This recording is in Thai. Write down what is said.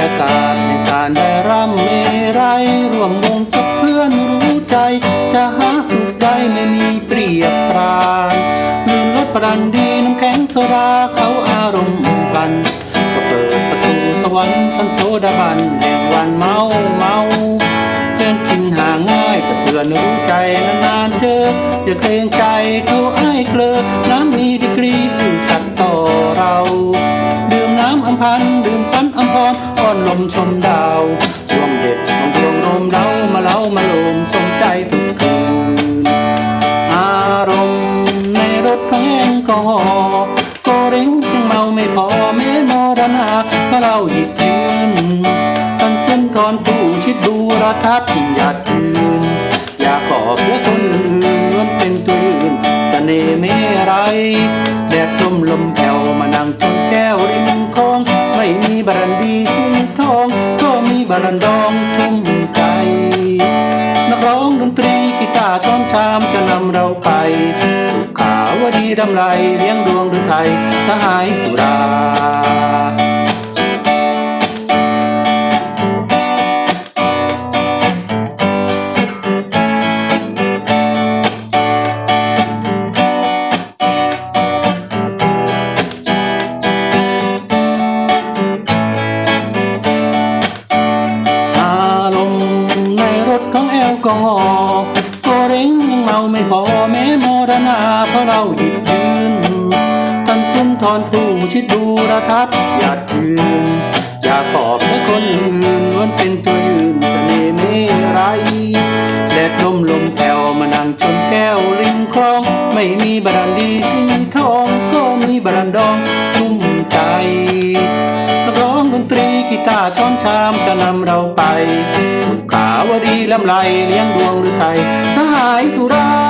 ยากาศในการได้ร่ำเมไรร่วมวงกับเพื่อนรู้ใจ จะหาสุขได้ไม่มีเปรียบปรานลืมรถปรันดีน้ำแข็งโซดาเขาอารมณ์พันก็เปิดประตูสวรรค์ทันโซดาบันแห่งวันเมาเมาเพื่อนกินหาง่ายแต่เพื่อนรู้ใจนานๆเจอจะเกรงใจเขาไอ้เกลือน้ำมีดีกรีสื่อสัตว์ต่อ พันดื่มสันอัมพรอ่อนลมชมดาวรวมเด็ดรวมดวงรมเล้ามาเล้ามาลมสมใจทุกคืนอารมณ์ในรถของแอลกอฮอล์ก็เร่งยังเมาไม่พอแม้นอรณาเพราะเราหยิบยืนตันขึ้นก่อนผู้ชิดดูระทัดอยากยืนอยากขอเพื่อคนารันดองชุ่มใจ นักร้องดนตรีกีตาร์ช้อนชามจะนำเราไปสุขาวดีดำไรเลี้ยงดวงฤทัยสหายสุรา องแอกอฮอล์ก็เร่งยังเมาไม่พอแม้มรณาเพราะเราหยิบยืนท่านคุณทอนผู้ชิดดูระทัดอยากยืนอยาขอบให้คนอื่นล้วนเป็นตัวยืนเสน่ห์ไม่ไรแดดลมลมแผ่วมานั่งชนแก้วริมคลอง ไม่มีบารันดีสีทองก็มีบารันดองชุ่มใจร้องดนตรีกีตาร์ช้อนชามจะนำเรา ลำไรเลี้ยงดวงหรือไทยสหายสุรา